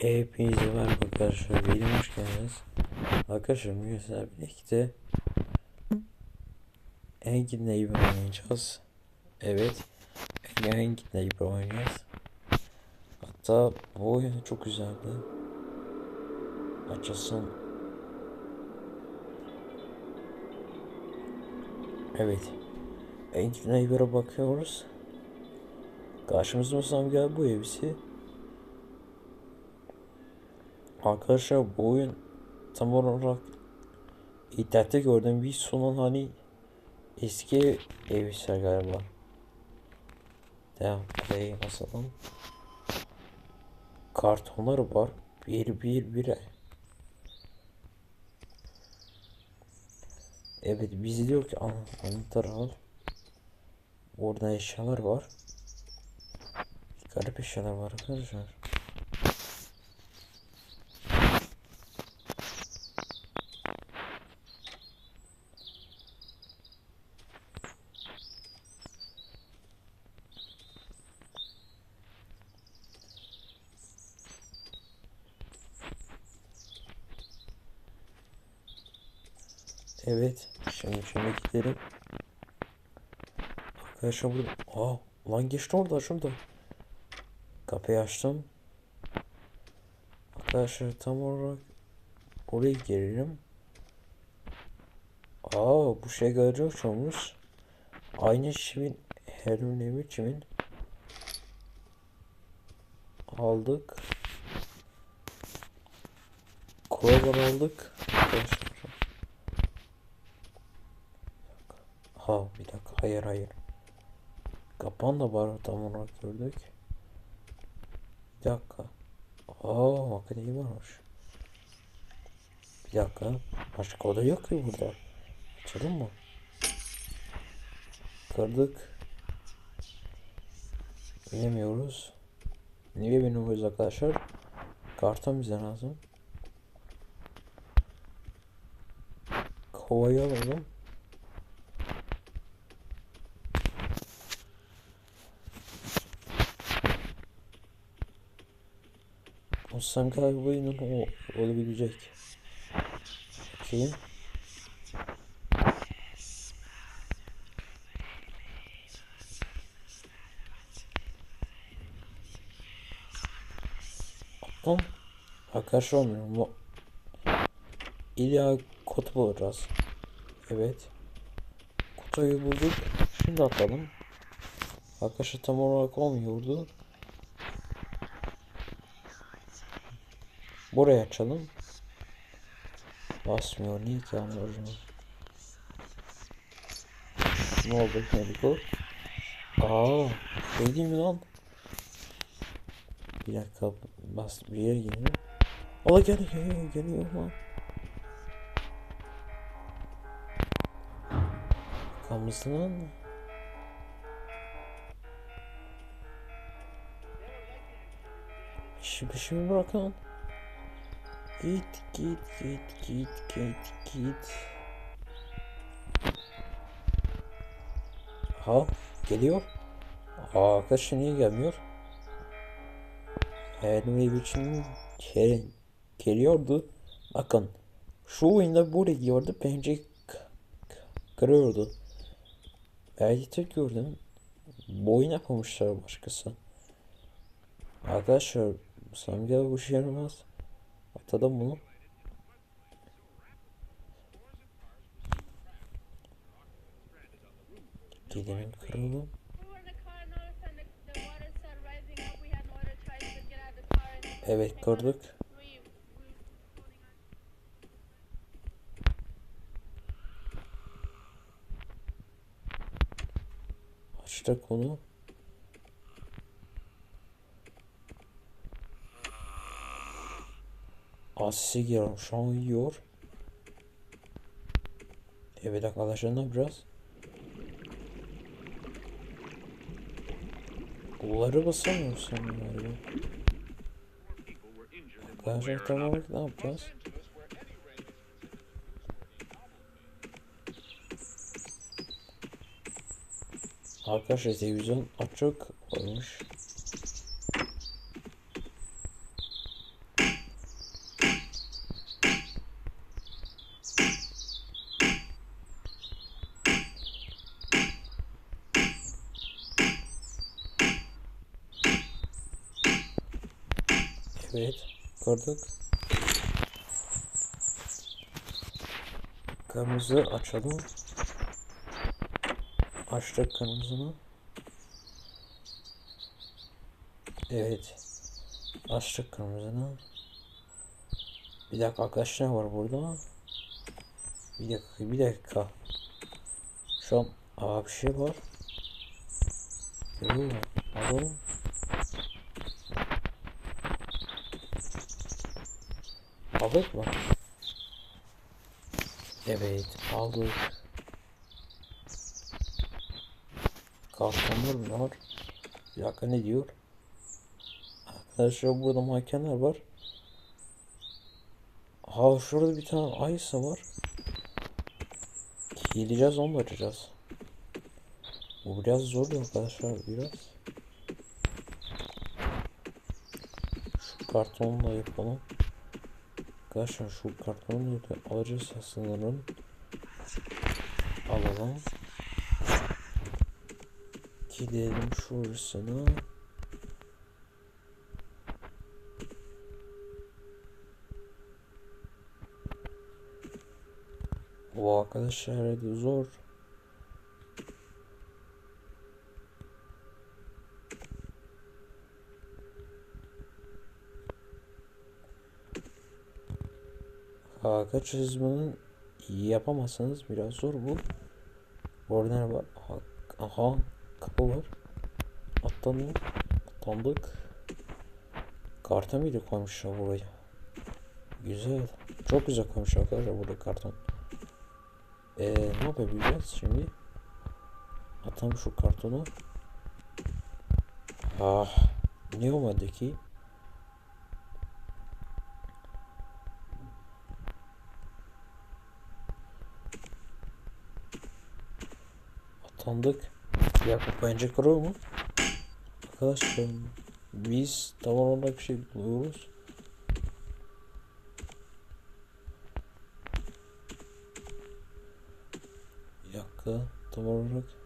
Hepinize merhaba arkadaşlar. Benim hoş geldiniz. Arkadaşlar bugün sizlerle birlikte Engin Neighbor oynayacağız. Evet. Engin Neighbor oynayacağız. Hatta bu oyun çok güzeldi. Açılsın. Evet. Engin Neighbor'a bakıyoruz. Karşımızda Samgal bu evsi. Arkadaşlar bu oyun tam olarak internette gördüğüm bir sonun hani eski evsel galiba. Devam play basalım. Kartonlar var. Bir bir bir. Evet bizi diyor ki an anahtarı al. Orada eşyalar var. Garip eşyalar var arkadaşlar. Evet. Şimdi şimdi gidelim. Arkadaşlar burada. Aa, lan geçti orada şurada. Kapıyı açtım. Arkadaşlar tam olarak oraya girelim. Aa bu şey garaj olmuş. Aynı çimin her önemi çimin. Aldık. Kovalar aldık. Arkadaşlar. Ha bir dakika hayır hayır. Kapan da var tam olarak gördük. Bir dakika. Aa makineyi varmış. Bir dakika. Başka oda yok ki burada. Açalım mı? Kırdık. Bilemiyoruz. Niye bilmiyoruz arkadaşlar? Karton bize lazım. Kovayı alalım. Olsam galiba oyunun o olabilecek. Bakayım. Tamam. Arkadaşlar olmuyor mu? İlla kutu bulacağız. Evet. Kutuyu bulduk. Şimdi atalım. Arkadaşlar tam olarak olmuyordu. Buraya açalım. Basmıyor. Niye ki anlıyorum. Ne oldu? Ne bu? Aa, şey değil mi lan? Bir dakika bas bir yere geliyor. Ola geliyor geliyor geliyor lan. Kamısından mı? İşi peşimi bırakın. Git git git git git git. Ha geliyor. Aa arkadaşlar niye gelmiyor? Elime biçim şey geliyordu. Bakın şu oyunda buraya gidiyordu bence kırıyordu. Belki tek gördüm. Bu oyun yapmamışlar başkası. Arkadaşlar sanki bu şey yaramaz. Atladım bunu. Gidelim kıralım. Evet kırdık. Açtık onu. Asisi giriyor. Şu an yiyor. Evet arkadaşlar ne yapacağız? Bunları basamıyorsun galiba. Arkadaşlar tam olarak ne yapacağız? Arkadaşlar televizyon açık olmuş. Evet. Kırdık. Kırmızı açalım. Açtık kırmızını. Evet. Açtık kırmızını. Bir dakika arkadaşlar var burada? Bir dakika, bir dakika. Şu an aa bir şey var. Yoo, alalım. Aldık mı? Evet, aldık. Kartonlar mı var? Bir dakika ne diyor? Arkadaşlar burada mankenler var. Ha şurada bir tane ayısı var. Giyileceğiz onu da açacağız. Bu biraz zor arkadaşlar biraz. Şu kartonu da yapalım. Arkadaşlar şu kartonu da alacağız sanırım. Alalım. Gidelim şurasına. Bu arkadaşlar zor. Halka çizmenin yapamazsanız biraz zor bu. Orada ne var? Aha, kapı var. Atlanıyor. Atlandık. Karta mıydı koymuşlar buraya? Güzel. Çok güzel koymuş arkadaşlar burada karton. Ee, ne yapabiliriz şimdi? Atalım şu kartonu. Ah, ne olmadı ki? Atandık. Ya bu bence kırıyor mu? Arkadaşlar biz tam olarak bir şey buluyoruz. Dakika tam olarak